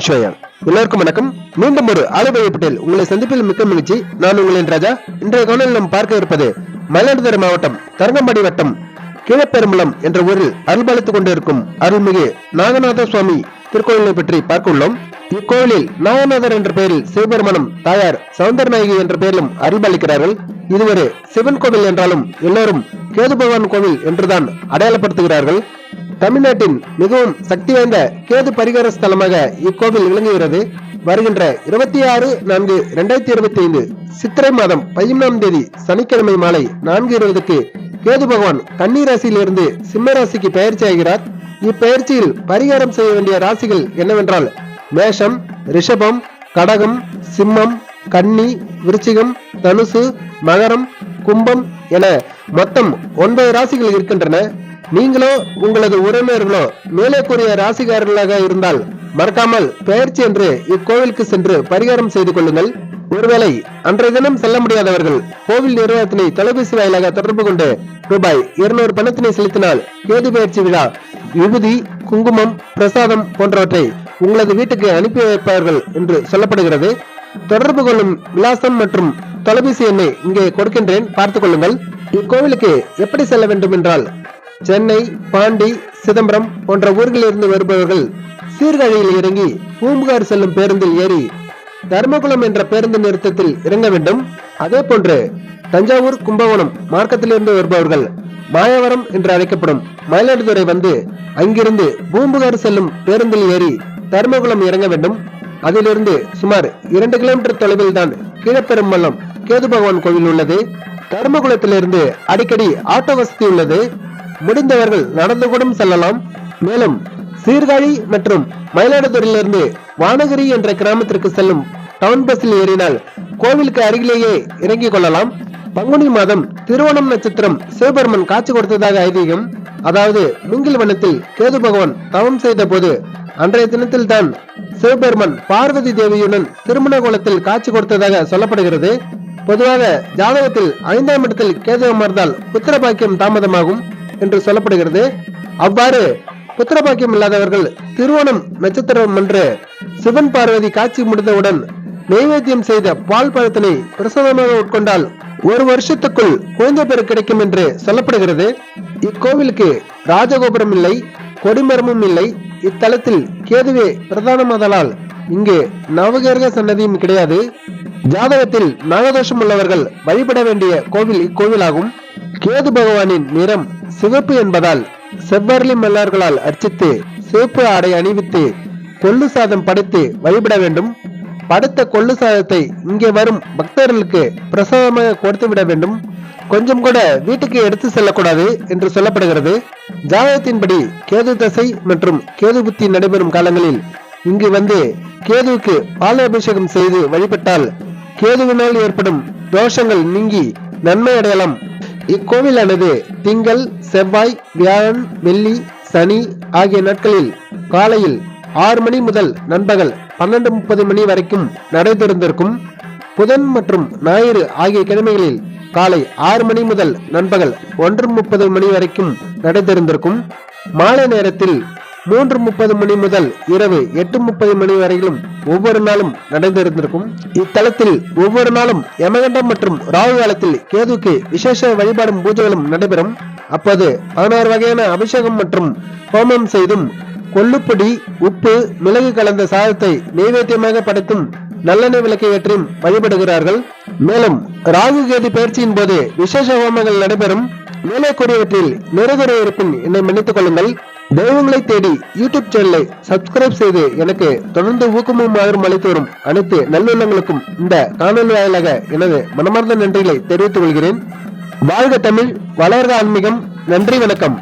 விஷயம். எல்லோருக்கும் வணக்கம். மீண்டும் ஒரு ஆளுபை பட்டேல் உங்களை சந்திப்பில் மிக்க மகிழ்ச்சி. நான் உங்களின் ராஜா. இன்றைய காணொலியில் நாம் பார்க்க இருப்பது மயிலாடுதுறை மாவட்டம் தரங்கம்பாடி வட்டம் கீழப்பெரும்பலம் என்ற ஊரில் அருள்பாலித்துக் கொண்டிருக்கும் அருள்மிகு நாகநாத சுவாமி திருக்கோயிலை பற்றி பார்க்க உள்ளோம். இக்கோயிலில் நாகநாதர் என்ற பெயரில் சிவபெருமானும் தாயார் சவுந்தரநாயகி என்ற பெயரிலும் அருள்பாலிக்கிறார்கள். இதுவரை சிவன் கோவில் என்றாலும் எல்லோரும் கேது பகவான் கோவில் என்றுதான் அடையாளப்படுத்துகிறார்கள். தமிழ்நாட்டின் மிகவும் சக்தி வாய்ந்த கேது பரிகார ஸ்தலமாக இக்கோவில் விளங்குகிறது. வருகின்ற இருபத்தி ஆறு நான்கு இரண்டாயிரத்தி இருபத்தி ஐந்து சித்திரை மாதம் பதிமூணாம் தேதி சனிக்கிழமை மாலை நான்கு இருபதுக்கு கேது பகவான் கன்னி ராசியில் இருந்து சிம்ம ராசிக்கு பயிற்சி ஆகிறார். இப்பெயர்ச்சியில் பரிகாரம் செய்ய வேண்டிய ராசிகள் என்னவென்றால் மேஷம் ரிஷபம் கடகம் சிம்மம் கன்னி விருச்சிகம் தனுசு மகரம் கும்பம் என மொத்தம் ஒன்பது ராசிகள் இருக்கின்றன. நீங்களோ உங்களது உறவினர்களோ மேலே கூறிய ராசிகாரர்களாக இருந்தால் மறக்காமல் பெயர்ச்சி என்று இக்கோவிலுக்கு சென்று பரிகாரம் செய்து கொள்ளுங்கள். ஒருவேளை அன்றைய தினம் செல்ல முடியாதவர்கள் கோவில் நிர்வாகத்தினை தொலைபேசி வாயிலாக தொடர்பு கொண்டு ரூபாய் இருநூறு பணத்தினை செலுத்தினால் கேது பயிற்சி விழா விபூதி குங்குமம் பிரசாதம் போன்றவற்றை உங்களது வீட்டுக்கு அனுப்பி வைப்பார்கள் என்று சொல்லப்படுகிறது. தொடர்பு கொள்ளும் விலாசம் மற்றும் தொலைபேசி எண்ணை இங்கே கொடுக்கின்றேன். பார்த்துக் கொள்ளுங்கள். இக்கோவிலுக்கு எப்படி செல்ல வேண்டும் என்றால் சென்னை பாண்டி சிதம்பரம் போன்ற ஊர்களில் இருந்து வருபவர்கள் சீர்காழியில் இறங்கி பூம்புகார் செல்லும் பேருந்தில் ஏறி தர்மகுளம் என்ற பேருந்து நிறுத்தத்தில் இறங்க வேண்டும். அதே போன்று தஞ்சாவூர் கும்பகோணம் மார்க்கத்திலிருந்து வருபவர்கள் மாயவரம் என்று அழைக்கப்படும் மயிலாடுதுறை வந்து அங்கிருந்து பூம்புகார் செல்லும் பேருந்தில் ஏறி தர்மகுளம் இறங்க வேண்டும். அதிலிருந்து சுமார் இரண்டு கிலோமீட்டர் தொலைவில் தான் கீழப்பெரும்பள்ளம் கேது பகவான் கோவில் உள்ளது. தர்மகுளத்திலிருந்து அடிக்கடி ஆட்டோ வசதி உள்ளது. முடிந்தவர்கள் நடந்து கூட செல்லலாம். மேலும் சீர்காழி மற்றும் மயிலாடுதுறையிலிருந்து வானகிரி என்ற கிராமத்திற்கு செல்லும் டவுன் பஸ்ஸில் ஏறினால் கோவிலுக்கு அருகிலேயே இறங்கிக் கொள்ளலாம். பங்குனி மாதம் திருவோணம் நட்சத்திரம் சிவபெருமன் காட்சி கொடுத்ததாக ஐதீகம். அதாவது மூங்கில் வனத்தில் கேது பகவான் தவம் செய்த போது அன்றைய தினத்தில் தான் சிவபெருமன் பார்வதி தேவியுடன் திருமண கோலத்தில் காட்சி கொடுத்ததாக சொல்லப்படுகிறது. பொதுவாக ஜாதகத்தில் ஐந்தாம் இடத்தில் கேது அமர்ந்தால் புத்திர பாக்கியம் தாமதமாகும். என்று சொல்லப்படுகிறது. அவ்வாறு புத்திரபாக்கியம் இல்லாதவர்கள் திருவோணம் நட்சத்திரம் என்று சிவன் பார்வதி காட்சி முடிந்தவுடன் நைவேத்தியம் செய்த பால் பழத்தினை பிரசாதமாக உட்கொண்டால் ஒரு வருஷத்துக்குள் குழந்தை பேர் கிடைக்கும் என்று சொல்லப்படுகிறது. இக்கோவிலுக்கு ராஜகோபுரம் இல்லை கொடிமரமும் இல்லை. இத்தலத்தில் கேதுவே பிரதானமாதலால் இங்கு நவகிரக சன்னதியும் கிடையாது. ஜாதகத்தில் நாகதோஷம் உள்ளவர்கள் வழிபட வேண்டிய கோவில் இக்கோவிலாகும். கேது பகவானின் நிறம் சிவப்பு என்பதால் செவ்வரளி மல்லர்களால் அர்ச்சித்து சிவப்பு ஆடை அணிவித்து கொள்ளு சாதம் படைத்து வழிபட வேண்டும். படைத்த கொள்ளு சாதத்தை இங்கே வரும் பக்தர்களுக்கு பிரசாதமாக கொடுத்து விட வேண்டும். கொஞ்சம் கூட வீட்டுக்கு எடுத்து செல்லக்கூடாது என்று சொல்லப்படுகிறது. ஜாதகத்தின்படி கேது தசை மற்றும் கேது புத்தி நடைபெறும் காலங்களில் இங்கு வந்து கேதுவுக்கு பால அபிஷேகம் செய்து வழிபட்டால் கேதுவினால் ஏற்படும் தோஷங்கள் நீங்கி நன்மை அடையலாம். இக்கோவிலானது திங்கள் செவ்வாய் வியாழன் வெள்ளி சனி ஆகிய நாட்களில் காலையில் ஆறு மணி முதல் நண்பகல் பன்னெண்டு முப்பது மணி வரைக்கும் நடை திறந்திருக்கும் புதன் மற்றும் ஞாயிறு ஆகிய கிழமைகளில் காலை ஆறு மணி முதல் நண்பகல் ஒன்று முப்பது மணி வரைக்கும் நடை திறந்திருக்கும் மாலை நேரத்தில் மூன்று முப்பது மணி முதல் இரவு எட்டு முப்பது மணி வரையிலும் ஒவ்வொரு நாளும் நடந்திருந்திருக்கும். இத்தலத்தில் ஒவ்வொரு நாளும் யமகண்டம் மற்றும் ராகு காலத்தில் கேதுக்கு விசேஷ வழிபாடும் பூஜைகளும் நடைபெறும். அப்போது பதினாறு வகையான அபிஷேகம் மற்றும் ஹோமம் செய்தும் கொள்ளுப்பொடி உப்பு மிளகு கலந்த சாதத்தை நைவேத்தியமாக படைத்தும் நல்லெண்ணெய் விளக்கை ஏற்றியும் வழிபடுகிறார்கள். மேலும் ராகு கேது பயிற்சியின் போது விசேஷ ஹோமங்கள் நடைபெறும். மேலே கூறியவற்றில் நிறைகுறை இருப்பின் என்னை மன்னித்துக் கொள்ளுங்கள். தெய்வங்களை தேடி யூடியூப் சேனலை சப்ஸ்கிரைப் செய்து எனக்கு தொடர்ந்து ஊக்கமும் ஆதரவும் அளித்து வரும் அனைத்து நல்லுள்ளங்களுக்கும் இந்த காணொலி வாயிலாக எனது மனமார்ந்த நன்றிகளை தெரிவித்துக் கொள்கிறேன். வாழ்க தமிழ் வளர்க ஆன்மீகம் நன்றி வணக்கம்.